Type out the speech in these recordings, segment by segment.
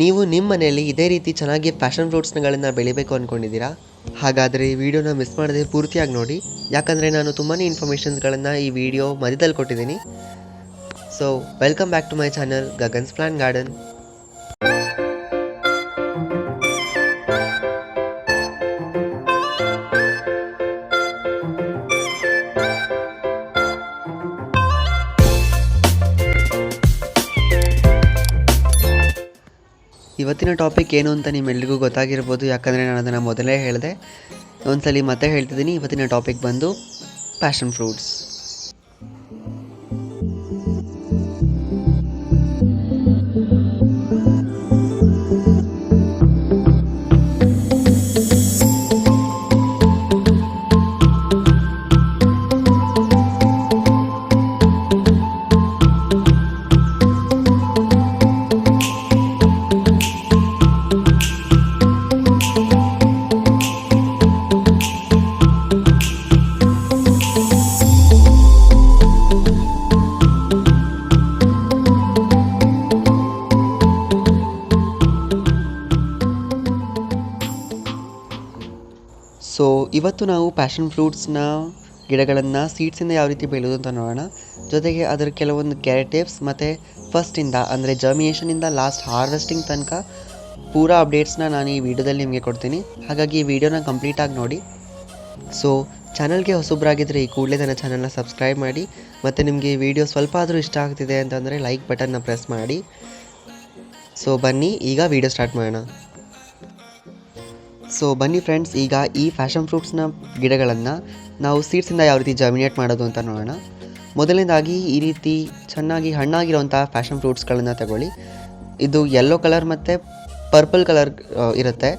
ನೀವು ನಿಮ್ಮ ಮನೆಯಲ್ಲಿ ಇದೇ ರೀತಿ ಚೆನ್ನಾಗಿ ಫ್ಯಾಷನ್ ಫ್ರೂಟ್ಸ್ಗಳನ್ನು ಬೆಳಿಬೇಕು ಅಂದ್ಕೊಂಡಿದ್ದೀರಾ ಹಾಗಾದರೆ ಈ ವಿಡಿಯೋನ ಮಿಸ್ ಮಾಡದೆ ಪೂರ್ತಿಯಾಗಿ ನೋಡಿ. ಯಾಕಂದರೆ ನಾನು ತುಂಬಾ ಇನ್ಫಾರ್ಮೇಷನ್ಸ್ಗಳನ್ನು ಈ ವಿಡಿಯೋ ಮಧ್ಯದಲ್ಲಿ ಕೊಟ್ಟಿದ್ದೀನಿ. So welcome back to my channel Gagan's plan garden ಇವತ್ತಿನ ಟಾಪಿಕ್ ಏನು ಅಂತ ನಿಮ್ಮೆಲ್ರಿಗೂ ಗೊತ್ತಾಗಿರ್ಬೋದು. ಯಾಕಂದರೆ ನಾನು ಅದನ್ನು ಮೊದಲೇ ಹೇಳಿದೆ. ಒಂದ್ಸಲಿ ಮತ್ತೆ ಹೇಳ್ತಿದ್ದೀನಿ. ಇವತ್ತಿನ ಟಾಪಿಕ್ ಬಂದು ಪ್ಯಾಷನ್ ಫ್ರೂಟ್ಸ್ ಇವತ್ತು ನಾವು ಪ್ಯಾಷನ್ ಫ್ರೂಟ್ಸ್ನ ಗಿಡಗಳನ್ನು ಸೀಡ್ಸಿಂದ ಯಾವ ರೀತಿ ಬೆಳೆಯೋದು ಅಂತ ನೋಡೋಣ. ಜೊತೆಗೆ ಅದರ ಕೆಲವೊಂದು ಕ್ಯಾರೆಟಿವ್ಸ್ ಮತ್ತು ಫಸ್ಟಿಂದ ಅಂದರೆ ಜರ್ಮಿನೇಷನಿಂದ ಲಾಸ್ಟ್ ಹಾರ್ವೆಸ್ಟಿಂಗ್ ತನಕ ಪೂರ ಅಪ್ಡೇಟ್ಸ್ನ ನಾನು ಈ ವಿಡಿಯೋದಲ್ಲಿ ನಿಮಗೆ ಕೊಡ್ತೀನಿ. ಹಾಗಾಗಿ ಈ ವಿಡಿಯೋನ ಕಂಪ್ಲೀಟಾಗಿ ನೋಡಿ. ಸೊ ಚಾನಲ್ಗೆ ಹೊಸಬ್ರಾಗಿದ್ದರೆ ಈ ಕೂಡಲೇ ನನ್ನ ಚಾನಲ್ನ ಸಬ್ಸ್ಕ್ರೈಬ್ ಮಾಡಿ. ಮತ್ತು ನಿಮಗೆ ಈ ವಿಡಿಯೋ ಸ್ವಲ್ಪ ಆದರೂ ಇಷ್ಟ ಆಗ್ತಿದೆ ಅಂತಂದರೆ ಲೈಕ್ ಬಟನ್ನ ಪ್ರೆಸ್ ಮಾಡಿ. ಸೊ ಬನ್ನಿ, ಈಗ ವಿಡಿಯೋ ಸ್ಟಾರ್ಟ್ ಮಾಡೋಣ. ಸೊ ಬನ್ನಿ ಫ್ರೆಂಡ್ಸ್ ಈಗ ಈ ಫ್ಯಾಷನ್ ಫ್ರೂಟ್ಸ್ನ ಗಿಡಗಳನ್ನು ನಾವು ಸೀಡ್ಸಿಂದ ಯಾವ ರೀತಿ ಜರ್ಮಿನೇಟ್ ಮಾಡೋದು ಅಂತ ನೋಡೋಣ. ಮೊದಲನೇದಾಗಿ ಈ ರೀತಿ ಚೆನ್ನಾಗಿ ಹಣ್ಣಾಗಿರೋವಂಥ ಫ್ಯಾಷನ್ ಫ್ರೂಟ್ಸ್ಗಳನ್ನು ತಗೊಳ್ಳಿ. ಇದು ಯೆಲ್ಲೋ ಕಲರ್ ಮತ್ತು ಪರ್ಪಲ್ ಕಲರ್ ಇರುತ್ತೆ.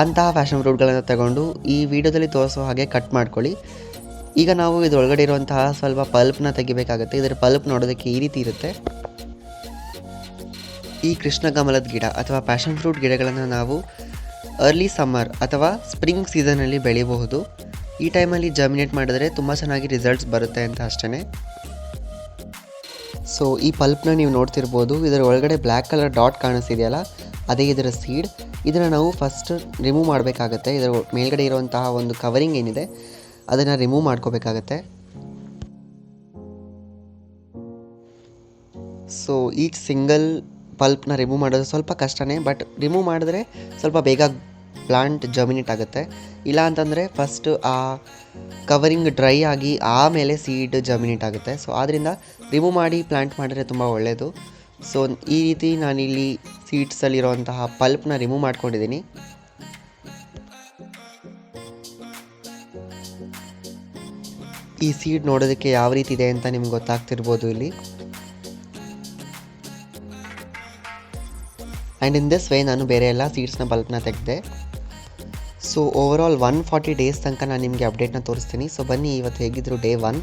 ಅಂತಹ ಫ್ಯಾಷನ್ ಫ್ರೂಟ್ಗಳನ್ನು ತಗೊಂಡು ಈ ವಿಡಿಯೋದಲ್ಲಿ ತೋರಿಸೋ ಹಾಗೆ ಕಟ್ ಮಾಡ್ಕೊಳ್ಳಿ. ಈಗ ನಾವು ಇದರೊಳಗಡೆ ಇರುವಂತಹ ಸ್ವಲ್ಪ ಪಲ್ಪ್ನ ತೆಗಿಬೇಕಾಗುತ್ತೆ. ಇದರ ಪಲ್ಪ್ ನೋಡೋದಕ್ಕೆ ಈ ರೀತಿ ಇರುತ್ತೆ. ಈ ಕೃಷ್ಣ ಕಮಲದ ಗಿಡ ಅಥವಾ ಪ್ಯಾಷನ್ ಫ್ರೂಟ್ ಗಿಡಗಳನ್ನು ನಾವು ಅರ್ಲಿ ಸಮ್ಮರ್ ಅಥವಾ ಸ್ಪ್ರಿಂಗ್ ಸೀಸನಲ್ಲಿ ಬೆಳಿಬಹುದು. ಈ ಟೈಮಲ್ಲಿ ಜರ್ಮಿನೇಟ್ ಮಾಡಿದ್ರೆ ತುಂಬ ಚೆನ್ನಾಗಿ ರಿಸಲ್ಟ್ಸ್ ಬರುತ್ತೆ ಅಂತ ಅಷ್ಟೇ ಸೊ ಈ ಪಲ್ಪ್ನ ನೀವು ನೋಡ್ತಿರ್ಬೋದು. ಇದರ ಒಳಗಡೆ ಬ್ಲ್ಯಾಕ್ ಕಲರ್ ಡಾಟ್ ಕಾಣಿಸ್ತಿದೆಯಲ್ಲ, ಅದೇ ಇದರ ಸೀಡ್ ಇದನ್ನು ನಾವು ಫಸ್ಟ್ ರಿಮೂವ್ ಮಾಡಬೇಕಾಗತ್ತೆ. ಇದರ ಮೇಲ್ಗಡೆ ಇರುವಂತಹ ಒಂದು ಕವರಿಂಗ್ ಏನಿದೆ, ಅದನ್ನು ರಿಮೂವ್ ಮಾಡ್ಕೋಬೇಕಾಗತ್ತೆ. ಸೊ ಈಚ್ ಸಿಂಗಲ್ ಪಲ್ಪ್ನ ರಿಮೂವ್ ಮಾಡೋದು ಸ್ವಲ್ಪ ಕಷ್ಟನೇ ಬಟ್ ರಿಮೂವ್ ಮಾಡಿದ್ರೆ ಸ್ವಲ್ಪ ಬೇಗ ಪ್ಲಾಂಟ್ ಜರ್ಮಿನೇಟ್ ಆಗುತ್ತೆ. ಇಲ್ಲ ಅಂತಂದರೆ ಫಸ್ಟ್ ಆ ಕವರಿಂಗ್ ಡ್ರೈ ಆಗಿ ಆಮೇಲೆ ಸೀಡ್ ಜರ್ಮಿನೇಟ್ ಆಗುತ್ತೆ. ಸೊ ಆದ್ದರಿಂದ ರಿಮೂವ್ ಮಾಡಿ ಪ್ಲಾಂಟ್ ಮಾಡಿದ್ರೆ ತುಂಬ ಒಳ್ಳೆಯದು ಸೊ ಈ ರೀತಿ ನಾನಿಲ್ಲಿ ಸೀಡ್ಸಲ್ಲಿರುವಂತಹ ಪಲ್ಪ್ನ ರಿಮೂವ್ ಮಾಡ್ಕೊಂಡಿದ್ದೀನಿ. ಈ ಸೀಡ್ ನೋಡೋದಕ್ಕೆ ಯಾವ ರೀತಿ ಇದೆ ಅಂತ ನಿಮ್ಗೆ ಗೊತ್ತಾಗ್ತಿರ್ಬೋದು ಇಲ್ಲಿ. ಆ್ಯಂಡ್ ಇನ್ ದಿಸ್ ವೇ ನಾನು ಬೇರೆ ಎಲ್ಲ ಸೀಡ್ಸ್ನ ಬಲ್ಪ್ನ ತೆಗೆದೆ. So overall one forty days ತನಕ ನಾನು ನಿಮಗೆ ಅಪ್ಡೇಟ್ನ ತೋರಿಸ್ತೀನಿ. ಸೊ ಬನ್ನಿ ಇವತ್ತು ಹೇಗಿದ್ರು ಡೇ ಒನ್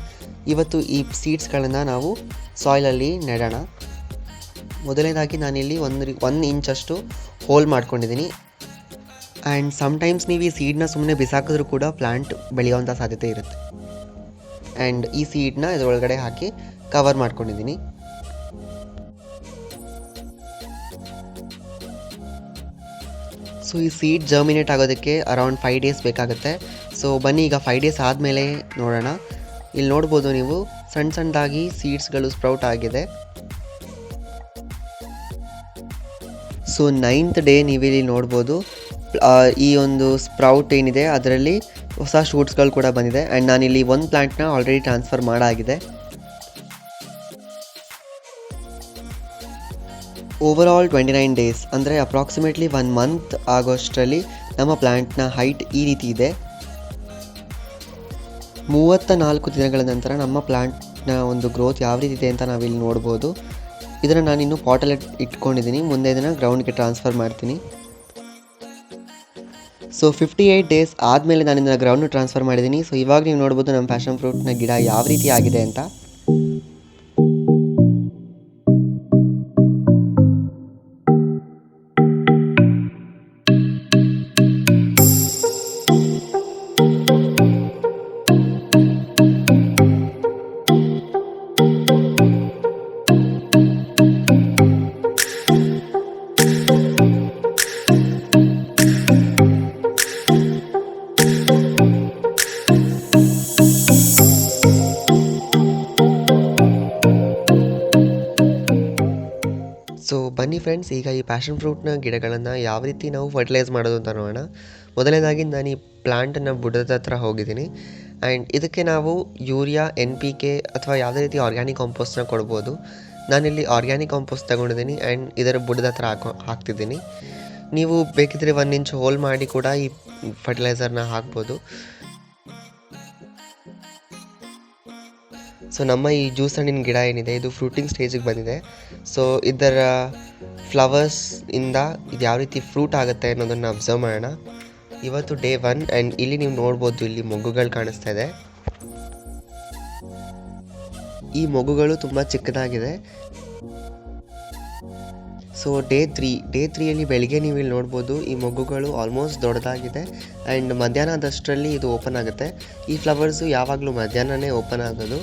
ಇವತ್ತು ಈ ಸೀಡ್ಸ್ಗಳನ್ನು ನಾವು ಸಾಯ್ಲಲ್ಲಿ ನೆಡೋಣ. ಮೊದಲನೇದಾಗಿ ನಾನಿಲ್ಲಿ ಒಂದು ಒಂದು ಇಂಚಷ್ಟು ಹೋಲ್ ಮಾಡ್ಕೊಂಡಿದ್ದೀನಿ ಆ್ಯಂಡ್ ಸಮ್ಟೈಮ್ಸ್ ನೀವು ಈ ಸೀಡ್ನ ಸುಮ್ಮನೆ ಬಿಸಾಕಿದ್ರೂ ಕೂಡ ಪ್ಲ್ಯಾಂಟ್ ಬೆಳೆಯುವಂಥ ಸಾಧ್ಯತೆ ಇರುತ್ತೆ. ಆ್ಯಂಡ್ ಈ ಸೀಡ್ನ ಇದರೊಳಗಡೆ ಹಾಕಿ ಕವರ್ ಮಾಡ್ಕೊಂಡಿದ್ದೀನಿ ಸೊ ಈ ಸೀಡ್ ಜರ್ಮಿನೇಟ್ ಆಗೋದಕ್ಕೆ ಅರೌಂಡ್ ಫೈವ್ ಡೇಸ್ ಬೇಕಾಗುತ್ತೆ. ಸೊ ಬನ್ನಿ, ಈಗ ಫೈವ್ ಡೇಸ್ ಆದಮೇಲೆ ನೋಡೋಣ. ಇಲ್ಲಿ ನೋಡ್ಬೋದು ನೀವು ಸಣ್ಣ ಸಣ್ಣದಾಗಿ ಸೀಡ್ಸ್ಗಳು ಸ್ಪ್ರೌಟ್ ಆಗಿದೆ. ಸೊ ನೈನ್ತ್ ಡೇ ನೀವಿಲ್ಲಿ ನೋಡ್ಬೋದು ಈ ಒಂದು ಸ್ಪ್ರೌಟ್ ಏನಿದೆ, ಅದರಲ್ಲಿ ಹೊಸ ಶೂಟ್ಸ್ಗಳು ಕೂಡ ಬಂದಿದೆ. ಆ್ಯಂಡ್ ನಾನಿಲ್ಲಿ ಒಂದು ಪ್ಲ್ಯಾಂಟ್ನ ಆಲ್ರೆಡಿ ಟ್ರಾನ್ಸ್ಫರ್ ಮಾಡಾಗಿದೆ. Overall twenty nine days ಅಂದರೆ ಅಪ್ರಾಕ್ಸಿಮೇಟ್ಲಿ ಒನ್ ಮಂತ್ ಆಗೋಷ್ಟರಲ್ಲಿ ನಮ್ಮ ಪ್ಲ್ಯಾಂಟ್ನ ಹೈಟ್ ಈ ರೀತಿ ಇದೆ. ಮೂವತ್ತ ನಾಲ್ಕು ದಿನಗಳ ನಂತರ ನಮ್ಮ ಪ್ಲ್ಯಾಂಟ್ನ ಒಂದು ಗ್ರೋತ್ ಯಾವ ರೀತಿ ಇದೆ ಅಂತ ನಾವಿಲ್ಲಿ ನೋಡ್ಬೋದು. ಇದನ್ನು ನಾನಿನ್ನು ಪಾಟಲ್ಲಿ ಇಟ್ಕೊಂಡಿದ್ದೀನಿ ಮುಂದೆ ಇದನ್ನು ಗ್ರೌಂಡ್ಗೆ ಟ್ರಾನ್ಸ್ಫರ್ ಮಾಡ್ತೀನಿ. ಸೊ ಫಿಫ್ಟಿ ಏಯ್ಟ್ ಡೇಸ್ ಆದಮೇಲೆ ನಾನು ಇದನ್ನು ಗ್ರೌಂಡ್ ಟ್ರಾನ್ಸ್ಫರ್ ಮಾಡಿದ್ದೀನಿ ಸೊ ಇವಾಗ ನೀವು ನೋಡ್ಬೋದು ನಮ್ಮ ಫ್ಯಾಷನ್ ಫ್ರೂಟ್ನ ಗಿಡ ಯಾವ ರೀತಿ ಆಗಿದೆ ಅಂತ. ಬನ್ನಿ ಫ್ರೆಂಡ್ಸ್ ಈಗ ಈ ಪ್ಯಾಷನ್ ಫ್ರೂಟ್ನ ಗಿಡಗಳನ್ನು ಯಾವ ರೀತಿ ನಾವು ಫರ್ಟಿಲೈಸ್ ಮಾಡೋದು ಅಂತ ನೋಡೋಣ. ಮೊದಲನೇದಾಗಿ ನಾನು ಈ ಪ್ಲ್ಯಾಂಟನ್ನು ಬುಡದ ಹತ್ರ ಹೋಗಿದ್ದೀನಿ. ಆ್ಯಂಡ್ ಇದಕ್ಕೆ ನಾವು ಯೂರಿಯಾ ಎನ್ ಪಿ ಕೆ ಅಥವಾ ಯಾವುದೇ ರೀತಿ ಆರ್ಗ್ಯಾನಿಕ್ ಕಾಂಪೋಸ್ಟ್ನ ಕೊಡ್ಬೋದು. ನಾನಿಲ್ಲಿ ಆರ್ಗ್ಯಾನಿಕ್ ಕಾಂಪೋಸ್ಟ್ ತಗೊಂಡಿದ್ದೀನಿ ಆ್ಯಂಡ್ ಇದರ ಬುಡದ ಹತ್ರ ಹಾಕೋ, ಹಾಕ್ತಿದ್ದೀನಿ. ನೀವು ಬೇಕಿದ್ರೆ ಒನ್ ಇಂಚ್ ಹೋಲ್ ಮಾಡಿ ಕೂಡ ಈ ಫರ್ಟಿಲೈಸರ್ನ ಹಾಕ್ಬೋದು. ಸೊ ನಮ್ಮ ಈ ಜ್ಯೂಸ್ ಹಣ್ಣಿನ ಗಿಡ ಏನಿದೆ, ಇದು ಫ್ರೂಟಿಂಗ್ ಸ್ಟೇಜಿಗೆ ಬಂದಿದೆ. ಸೊ ಇದರ ಫ್ಲವರ್ಸ್ ಇಂದ ಇದು ಯಾವ ರೀತಿ ಫ್ರೂಟ್ ಆಗುತ್ತೆ ಅನ್ನೋದನ್ನು ಅಬ್ಸರ್ವ್ ಮಾಡೋಣ. ಇವತ್ತು ಡೇ ಒನ್ ಆ್ಯಂಡ್ ಇಲ್ಲಿ ನೀವು ನೋಡ್ಬೋದು ಇಲ್ಲಿ ಮೊಗ್ಗುಗಳು ಕಾಣಿಸ್ತಾ ಇದೆ. ಈ ಮಗುಗಳು ತುಂಬ ಚಿಕ್ಕದಾಗಿದೆ. ಸೊ ಡೇ ತ್ರೀ ಡೇ ತ್ರೀಯಲ್ಲಿ ಬೆಳಿಗ್ಗೆ ನೀವು ಇಲ್ಲಿ ನೋಡ್ಬೋದು ಈ ಮೊಗ್ಗುಗಳು ಆಲ್ಮೋಸ್ಟ್ ದೊಡ್ಡದಾಗಿದೆ. ಆ್ಯಂಡ್ ಮಧ್ಯಾಹ್ನದಷ್ಟರಲ್ಲಿ ಇದು ಓಪನ್ ಆಗುತ್ತೆ. ಈ ಫ್ಲವರ್ಸು ಯಾವಾಗಲೂ ಮಧ್ಯಾಹ್ನನೇ ಓಪನ್ ಆಗೋದು.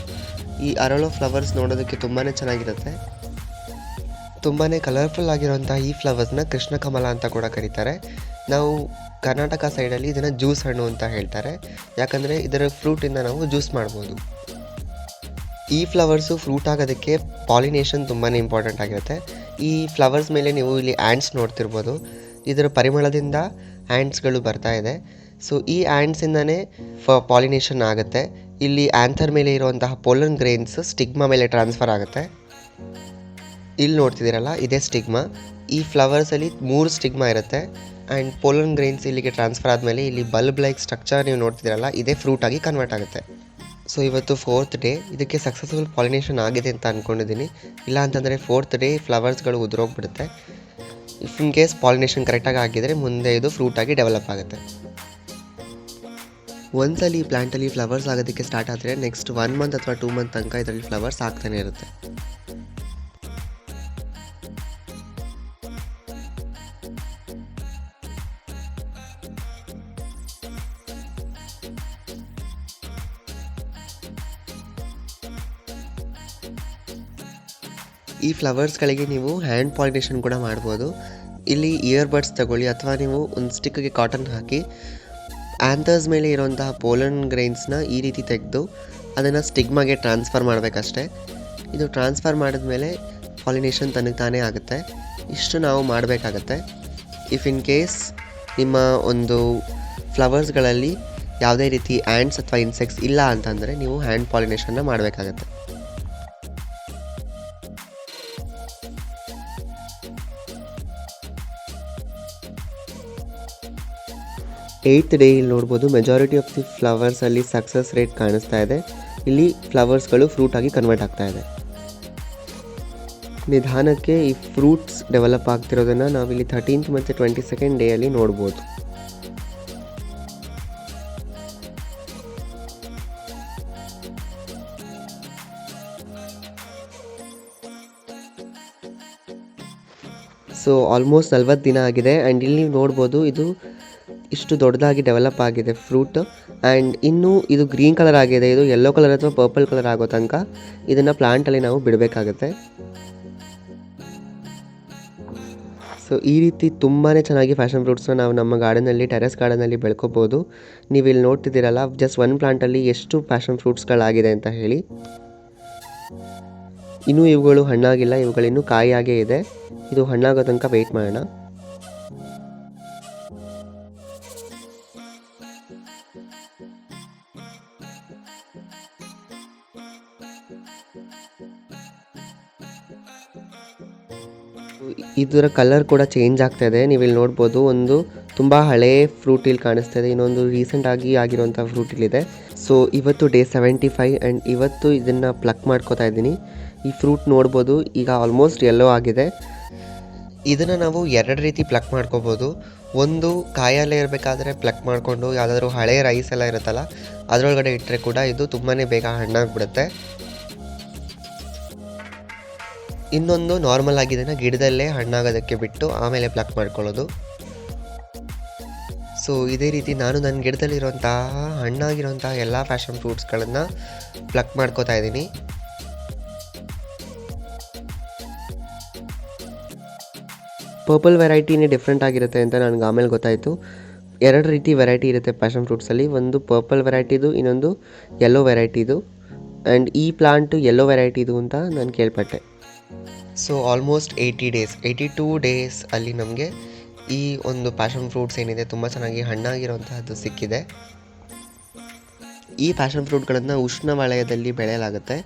ಈ ಅರಳೋ ಫ್ಲವರ್ಸ್ ನೋಡೋದಕ್ಕೆ ತುಂಬಾ ಚೆನ್ನಾಗಿರುತ್ತೆ. ತುಂಬಾ ಕಲರ್ಫುಲ್ ಆಗಿರುವಂಥ ಈ ಫ್ಲವರ್ಸ್ನ ಕೃಷ್ಣ ಕಮಲ ಅಂತ ಕೂಡ ಕರೀತಾರೆ. ನಾವು ಕರ್ನಾಟಕ ಸೈಡಲ್ಲಿ ಇದನ್ನು ಜ್ಯೂಸ್ ಹಣ್ಣು ಅಂತ ಹೇಳ್ತಾರೆ. ಯಾಕಂದರೆ ಇದರ ಫ್ರೂಟಿಂದ ನಾವು ಜ್ಯೂಸ್ ಮಾಡ್ಬೋದು. ಈ ಫ್ಲವರ್ಸು ಫ್ರೂಟ್ ಆಗೋದಕ್ಕೆ ಪಾಲಿನೇಷನ್ ತುಂಬಾ ಇಂಪಾರ್ಟೆಂಟ್ ಆಗಿರುತ್ತೆ. ಈ ಫ್ಲವರ್ಸ್ ಮೇಲೆ ನೀವು ಇಲ್ಲಿ ಆ್ಯಂಡ್ಸ್ ನೋಡ್ತಿರ್ಬೋದು. ಇದರ ಪರಿಮಳದಿಂದ ಆ್ಯಂಡ್ಸ್ಗಳು ಬರ್ತಾ ಇದೆ. ಸೊ ಈ ಆ್ಯಂಡ್ಸಿಂದನೇ ಫ ಪಾಲಿನೇಷನ್ ಆಗುತ್ತೆ. ಇಲ್ಲಿ ಆ್ಯಂಥರ್ ಮೇಲೆ ಇರುವಂತಹ ಪೋಲನ್ ಗ್ರೇನ್ಸ್ ಸ್ಟಿಗ್ಮಾ ಮೇಲೆ ಟ್ರಾನ್ಸ್ಫರ್ ಆಗುತ್ತೆ. ಇಲ್ಲಿ ನೋಡ್ತಿದ್ದೀರಲ್ಲ, ಇದೇ ಸ್ಟಿಗ್ಮಾ. ಈ ಫ್ಲವರ್ಸಲ್ಲಿ ಮೂರು ಸ್ಟಿಗ್ಮಾ ಇರುತ್ತೆ. ಆ್ಯಂಡ್ ಪೋಲನ್ ಗ್ರೇನ್ಸ್ ಇಲ್ಲಿಗೆ ಟ್ರಾನ್ಸ್ಫರ್ ಆದಮೇಲೆ ಇಲ್ಲಿ ಬಲ್ಬ್ ಲೈಕ್ ಸ್ಟ್ರಕ್ಚರ್ ನೀವು ನೋಡ್ತಿದ್ದೀರಲ್ಲ, ಇದೇ ಫ್ರೂಟ್ ಆಗಿ ಕನ್ವರ್ಟ್ ಆಗುತ್ತೆ. ಸೊ ಇವತ್ತು ಫೋರ್ತ್ ಡೇ ಇದಕ್ಕೆ ಸಕ್ಸಸ್ಫುಲ್ ಪಾಲಿನೇಷನ್ ಆಗಿದೆ ಅಂತ ಅಂದ್ಕೊಂಡಿದ್ದೀನಿ ಇಲ್ಲ ಅಂತಂದರೆ ಫೋರ್ತ್ ಡೇ ಫ್ಲವರ್ಸ್ಗಳು ಉದುರೋಗ್ಬಿಡುತ್ತೆ. ಇಫ್ ಇನ್ ಕೇಸ್ ಪಾಲಿನೇಷನ್ ಕರೆಕ್ಟಾಗಿ ಆಗಿದರೆ ಮುಂದೆ ಇದು ಫ್ರೂಟಾಗಿ ಡೆವಲಪ್ ಆಗುತ್ತೆ. ಒಂದ್ಸಲಿ ಈ ಫ್ಲವರ್ಸ್ ಆಗೋದಕ್ಕೆ ಸ್ಟಾರ್ಟ್ ಆದರೆ ನೆಕ್ಸ್ಟ್ ಒನ್ ಮಂತ್ ಅಥವಾ ಟೂ ಮಂತ್ ತನಕ ಇದರಲ್ಲಿ ಫ್ಲವರ್ಸ್ ಆಗ್ತಾನೆ ಇರುತ್ತೆ. ಈ ಫ್ಲವರ್ಸ್ಗಳಿಗೆ ನೀವು ಹ್ಯಾಂಡ್ ಪಾಲಿನೇಷನ್ ಕೂಡ ಮಾಡ್ಬೋದು. ಇಲ್ಲಿ ಇಯರ್ ಬಡ್ಸ್ ತಗೊಳ್ಳಿ ಅಥವಾ ನೀವು ಒಂದು ಸ್ಟಿಕ್ಗೆ ಕಾಟನ್ ಹಾಕಿ ಆ್ಯಂಥರ್ಸ್ ಮೇಲೆ ಇರುವಂತಹ ಪೋಲನ್ ಗ್ರೈನ್ಸ್ನ ಈ ರೀತಿ ತೆಗೆದು ಅದನ್ನು ಸ್ಟಿಗ್ಮಾಗೆ ಟ್ರಾನ್ಸ್ಫರ್ ಮಾಡಬೇಕಷ್ಟೆ. ಇದು ಟ್ರಾನ್ಸ್ಫರ್ ಮಾಡಿದ್ಮೇಲೆ ಪಾಲಿನೇಷನ್ ತನಗೆ ತಾನೇ ಆಗುತ್ತೆ. ಇಷ್ಟು ನಾವು ಮಾಡಬೇಕಾಗತ್ತೆ. ಇಫ್ ಇನ್ ಕೇಸ್ ನಿಮ್ಮ ಒಂದು ಫ್ಲವರ್ಸ್ಗಳಲ್ಲಿ ಯಾವುದೇ ರೀತಿ ಆ್ಯಂಡ್ಸ್ ಅಥವಾ ಇನ್ಸೆಕ್ಟ್ಸ್ ಇಲ್ಲ ಅಂತಂದರೆ ನೀವು ಹ್ಯಾಂಡ್ ಪಾಲಿನೇಷನ್ನ ಮಾಡಬೇಕಾಗತ್ತೆ. ಏಯ್ತ್ ಡೇ ಇಲ್ಲಿ ನೋಡ್ಬೋದು ಮೆಜಾರಿಟಿ ಆಫ್ ದಿ ಫ್ಲವರ್ಸಲ್ಲಿ ಸಕ್ಸಸ್ ರೇಟ್ ಕಾಣಿಸ್ತಾ ಇದೆ. ಇಲ್ಲಿ ಫ್ಲವರ್ಸ್ಗಳು ಫ್ರೂಟ್ ಆಗಿ ಕನ್ವರ್ಟ್ ಆಗ್ತಾ ಇದೆ. ನಿಧಾನಕ್ಕೆ ಈ ಫ್ರೂಟ್ಸ್ ಡೆವಲಪ್ ಆಗ್ತಿರೋದನ್ನು ನಾವಿಲ್ಲಿ ಥರ್ಟೀನ್ತ್ ಮತ್ತು ಟ್ವೆಂಟಿ ಸೆಕೆಂಡ್ ಡೇಯಲ್ಲಿ ನೋಡ್ಬೋದು. ಸೊ ಆಲ್ಮೋಸ್ಟ್ ನಲ್ವತ್ತು ದಿನ ಆಗಿದೆ. ಆ್ಯಂಡ್ ಇಲ್ಲಿ ನೋಡ್ಬೋದು, ಇದು ಇಷ್ಟು ದೊಡ್ಡದಾಗಿ ಡೆವಲಪ್ ಆಗಿದೆ ಫ್ರೂಟ್ ಆ್ಯಂಡ್ ಇನ್ನೂ ಇದು ಗ್ರೀನ್ ಕಲರ್ ಆಗಿದೆ, ಇದು ಯೆಲ್ಲೋ ಕಲರ್ ಅಥವಾ ಪರ್ಪಲ್ ಕಲರ್ ಆಗೋ ತನಕ ಇದನ್ನು ಪ್ಲಾಂಟಲ್ಲಿ ನಾವು ಬಿಡಬೇಕಾಗುತ್ತೆ. ಸೊ ಈ ರೀತಿ ತುಂಬಾ ಚೆನ್ನಾಗಿ ಫ್ಯಾಷನ್ ಫ್ರೂಟ್ಸ್ನ ನಾವು ನಮ್ಮ ಗಾರ್ಡನಲ್ಲಿ ಟೆರೆಸ್ ಗಾರ್ಡನಲ್ಲಿ ಬೆಳ್ಕೋಬೋದು. ನೀವು ಇಲ್ಲಿ ನೋಡ್ತಿದ್ದೀರಲ್ಲ ಜಸ್ಟ್ ಒನ್ ಪ್ಲಾಂಟಲ್ಲಿ ಎಷ್ಟು ಫ್ಯಾಷನ್ ಫ್ರೂಟ್ಸ್ಗಳಾಗಿದೆ ಅಂತ ಹೇಳಿ. ಇನ್ನೂ ಇವುಗಳು ಹಣ್ಣಾಗಿಲ್ಲ, ಇವುಗಳಿನ್ನೂ ಕಾಯಿಯಾಗೇ ಇದೆ. ಇದು ಹಣ್ಣಾಗೋ ತನಕ ವೆಯ್ಟ್ ಮಾಡೋಣ. ಇದರ ಕಲರ್ ಕೂಡ ಚೇಂಜ್ ಆಗ್ತಾ ಇದೆ. ನೀವು ಇಲ್ಲಿ ನೋಡ್ಬೋದು ಒಂದು ತುಂಬ ಹಳೆ ಫ್ರೂಟ್ ಇಲ್ಲಿ ಕಾಣಿಸ್ತಾ ಇದೆ. ಇನ್ನೊಂದು ರೀಸೆಂಟ್ ಆಗಿ ಆಗಿರುವಂತಹ ಫ್ರೂಟ್ ಇಲ್ಲಿದೆ ಸೊ ಇವತ್ತು ಡೇ ಸೆವೆಂಟಿ ಫೈವ್ ಆ್ಯಂಡ್ ಇವತ್ತು ಇದನ್ನ ಪ್ಲಕ್ ಮಾಡ್ಕೋತಾ ಇದ್ದೀನಿ. ಈ ಫ್ರೂಟ್ ನೋಡ್ಬೋದು, ಈಗ ಆಲ್ಮೋಸ್ಟ್ ಎಲ್ಲೋ ಆಗಿದೆ. ಇದನ್ನು ನಾವು ಎರಡು ರೀತಿ ಪ್ಲಕ್ ಮಾಡ್ಕೋಬೋದು. ಒಂದು ಕಾಯಲ್ಲೇ ಇರಬೇಕಾದ್ರೆ ಪ್ಲಕ್ ಮಾಡಿಕೊಂಡು, ಯಾವುದಾದ್ರೂ ಹಳೆ ರೈಸ್ ಎಲ್ಲ ಇರುತ್ತಲ್ಲ, ಅದರೊಳಗಡೆ ಇಟ್ಟರೆ ಕೂಡ ಇದು ತುಂಬಾ ಬೇಗ ಹಣ್ಣಾಗ್ಬಿಡುತ್ತೆ. ಇನ್ನೊಂದು ನಾರ್ಮಲ್ ಆಗಿದ್ದನ್ನು ಗಿಡದಲ್ಲೇ ಹಣ್ಣಾಗೋದಕ್ಕೆ ಬಿಟ್ಟು ಆಮೇಲೆ ಪ್ಲಕ್ ಮಾಡ್ಕೊಳ್ಳೋದು. ಸೊ ಇದೇ ರೀತಿ ನಾನು ನನ್ನ ಗಿಡದಲ್ಲಿರುವಂತಹ ಹಣ್ಣಾಗಿರುವಂತಹ ಎಲ್ಲ ಫ್ಯಾಷನ್ ಫ್ರೂಟ್ಸ್ಗಳನ್ನು ಪ್ಲಕ್ ಮಾಡ್ಕೋತಾ ಇದ್ದೀನಿ. ಪರ್ಪಲ್ ವೆರೈಟಿನೇ ಡಿಫ್ರೆಂಟ್ ಆಗಿರುತ್ತೆ ಅಂತ ನನಗೆ ಆಮೇಲೆ ಗೊತ್ತಾಯಿತು. ಎರಡು ರೀತಿ ವೆರೈಟಿ ಇರುತ್ತೆ ಪ್ಯಾಷನ್ ಫ್ರೂಟ್ಸಲ್ಲಿ ಒಂದು ಪರ್ಪಲ್ ವೆರೈಟಿದು ಇನ್ನೊಂದು ಯೆಲ್ಲೋ ವೆರೈಟಿದು ಆ್ಯಂಡ್ ಈ ಪ್ಲಾಂಟು ಯೆಲ್ಲೋ ವೆರೈಟಿದು ಅಂತ ನಾನು ಕೇಳ್ಪಟ್ಟೆ. So almost eighty days eighty two days ಅಲ್ಲಿ ನಮಗೆ ಈ ಒಂದು ಪ್ಯಾಷನ್ ಫ್ರೂಟ್ಸ್ ಏನಿದೆ, ತುಂಬ ಚೆನ್ನಾಗಿ ಹಣ್ಣಾಗಿರುವಂತಹದ್ದು ಸಿಕ್ಕಿದೆ. ಈ ಪ್ಯಾಷನ್ ಫ್ರೂಟ್ಗಳನ್ನು ಉಷ್ಣವಲಯದಲ್ಲಿ ಬೆಳೆಯಲಾಗುತ್ತೆ.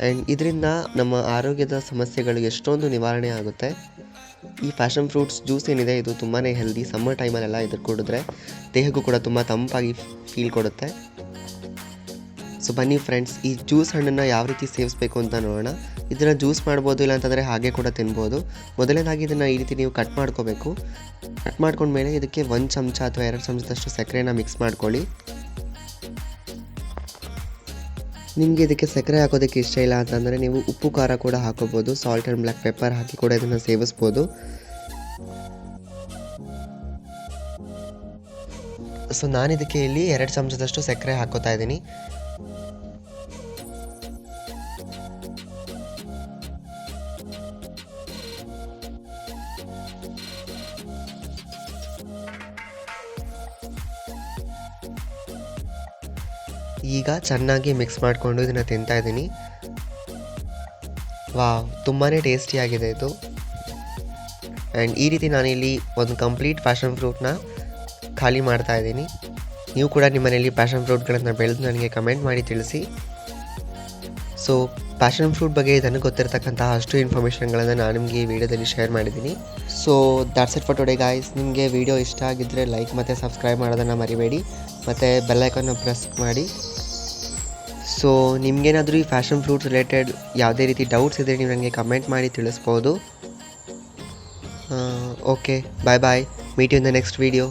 ಆ್ಯಂಡ್ ಇದರಿಂದ ನಮ್ಮ ಆರೋಗ್ಯದ ಸಮಸ್ಯೆಗಳು ಎಷ್ಟೊಂದು ನಿವಾರಣೆ ಆಗುತ್ತೆ. ಈ ಪ್ಯಾಷನ್ ಫ್ರೂಟ್ಸ್ ಜ್ಯೂಸ್ ಏನಿದೆ, ಇದು ತುಂಬಾ ಹೆಲ್ದಿ ಸಮ್ಮರ್ ಟೈಮಲ್ಲೆಲ್ಲ ಇದ್ರ ಕುಡಿದ್ರೆ ದೇಹಕ್ಕೂ ಕೂಡ ತುಂಬ ತಂಪಾಗಿ ಫೀಲ್ ಕೊಡುತ್ತೆ. ಸೊ ಬನ್ನಿ ಫ್ರೆಂಡ್ಸ್ ಈ ಜ್ಯೂಸ್ ಹಣ್ಣನ್ನು ಯಾವ ರೀತಿ ಸೇವಿಸಬೇಕು ಅಂತ ನೋಡೋಣ. ಇದನ್ನು ಜ್ಯೂಸ್ ಮಾಡ್ಬೋದು, ಇಲ್ಲ ಅಂತಂದರೆ ಹಾಗೆ ಕೂಡ ತಿನ್ಬೋದು. ಮೊದಲನೇದಾಗಿ ಇದನ್ನು ಈ ರೀತಿ ನೀವು ಕಟ್ ಮಾಡ್ಕೋಬೇಕು. ಕಟ್ ಮಾಡ್ಕೊಂಡ್ಮೇಲೆ ಇದಕ್ಕೆ ಒಂದು ಚಮಚ ಅಥವಾ ಎರಡು ಚಮಚದಷ್ಟು ಸಕ್ಕರೆನ ಮಿಕ್ಸ್ ಮಾಡ್ಕೊಳ್ಳಿ. ನಿಮಗೆ ಇದಕ್ಕೆ ಸಕ್ಕರೆ ಹಾಕೋದಕ್ಕೆ ಇಷ್ಟ ಇಲ್ಲ ಅಂತಂದರೆ ನೀವು ಉಪ್ಪು, ಖಾರ ಕೂಡ ಹಾಕೋಬೋದು. ಸಾಲ್ಟ್ ಆ್ಯಂಡ್ ಬ್ಲ್ಯಾಕ್ ಪೆಪ್ಪರ್ ಹಾಕಿ ಕೂಡ ಇದನ್ನು ಸೇವಿಸ್ಬೋದು. ಸೊ ನಾನು ಇದಕ್ಕೆ ಇಲ್ಲಿ ಎರಡು ಚಮಚದಷ್ಟು ಸಕ್ಕರೆ ಹಾಕೋತಾ ಇದ್ದೀನಿ. ಈಗ ಚೆನ್ನಾಗಿ ಮಿಕ್ಸ್ ಮಾಡಿಕೊಂಡು ಇದನ್ನು ತಿಂತಾ ಇದ್ದೀನಿ. ವಾವ್ ತುಂಬಾ ಟೇಸ್ಟಿಯಾಗಿದೆ ಇದು. ಆ್ಯಂಡ್ ಈ ರೀತಿ ನಾನಿಲ್ಲಿ ಒಂದು ಕಂಪ್ಲೀಟ್ ಪ್ಯಾಷನ್ ಫ್ರೂಟ್ನ ಖಾಲಿ ಮಾಡ್ತಾ ಇದ್ದೀನಿ. ನೀವು ಕೂಡ ನಿಮ್ಮ ಮನೆಯಲ್ಲಿ ಪ್ಯಾಷನ್ ಫ್ರೂಟ್ಗಳನ್ನು ಬೆಳೆದು ನನಗೆ ಕಮೆಂಟ್ ಮಾಡಿ ತಿಳಿಸಿ. ಸೊ ಪ್ಯಾಷನ್ ಫ್ರೂಟ್ ಬಗ್ಗೆ ನನಗೆ ಗೊತ್ತಿರತಕ್ಕಂತಹ ಅಷ್ಟು ಇನ್ಫಾರ್ಮೇಷನ್ಗಳನ್ನು ನಾನು ನಿಮಗೆ ಈ ವಿಡಿಯೋದಲ್ಲಿ ಶೇರ್ ಮಾಡಿದ್ದೀನಿ. So that's it for today guys ನಿಮಗೆ ವಿಡಿಯೋ ಇಷ್ಟ ಆಗಿದ್ದರೆ ಲೈಕ್ ಮತ್ತು ಸಬ್ಸ್ಕ್ರೈಬ್ ಮಾಡೋದನ್ನು ಮರಿಬೇಡಿ. ಮತ್ತು ಬೆಲ್ಲೈಕನ್ನು ಪ್ರೆಸ್ ಮಾಡಿ. ಸೊ ನಿಮಗೇನಾದರೂ ಈ ಫ್ಯಾಷನ್ ಫ್ರೂಟ್ಸ್ ರಿಲೇಟೆಡ್ ಯಾವುದೇ ರೀತಿ ಡೌಟ್ಸ್ ಇದ್ದರೆ ನೀವು ನನಗೆ ಕಮೆಂಟ್ ಮಾಡಿ ತಿಳಿಸ್ಬೋದು. Okay bye bye meet in the next video